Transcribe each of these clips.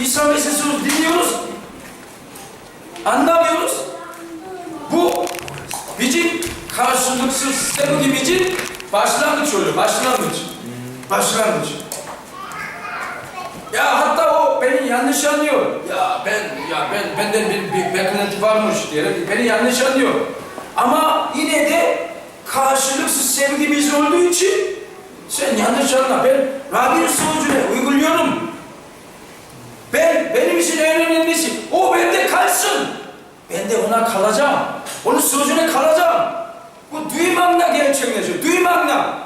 İsa Mesih'in sözü dinliyoruz. Anlamıyoruz. Bu bizim karşılıksız sevgimizin başlangıç oluyor. Başlangıç. Başlangıç. Ya hatta o beni yanlış anlıyor. Ya ben ya ben benden bir, bir beklenti varmış diye beni yanlış anlıyor. Ama yine de karşılıksız sevgimiz olduğu için sen yanlış anla. Ben Rabbinin sözüne uyguluyorum. Ben, benim için en önemlisi o bende kalsın. Ben de ona kalacağım. Onun sözüne kalacağım. Bu duymakla gerçekleşiyor. Duymakla.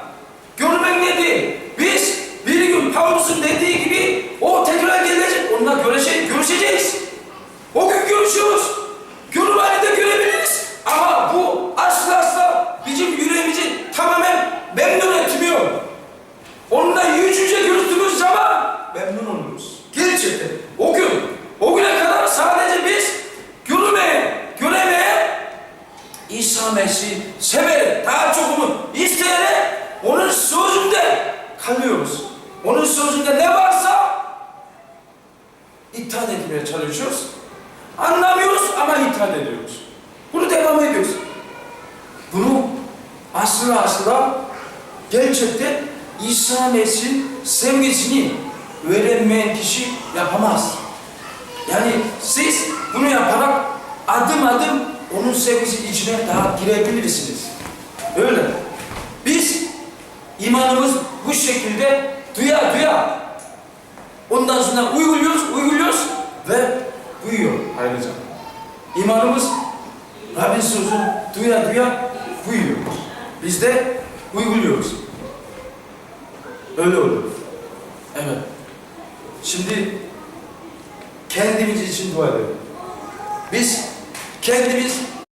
Görmek ne değil. Biz bir gün Pavlus'un dediği gibi o tekrar gelecek. Onunla görüşe, görüşeceğiz. O gün görüşüyoruz. İsa Mesih severek, daha çok onu isteyerek onun sözünde kalıyoruz. Onun sözünde ne varsa itaat etmeye çalışıyoruz. Anlamıyoruz ama itaat ediyoruz. Bunu devam ediyoruz. Bunu asla asla gerçekten İsa Mesih'in sevgisini öğrenmeyen kişi yapamaz. Yani siz bunu yaparak adım adım onun sevgisi içine daha girebilirsiniz. Öyle. Biz imanımız bu şekilde duya duya ondan sonra uyguluyoruz, uyguluyoruz ve uyuyor ayrıca. İmanımız Rabbin sözünü duya duya uyuyor. Biz de uyguluyoruz. Öyle olur. Evet. Şimdi kendimiz için dua edelim. Biz kendimiz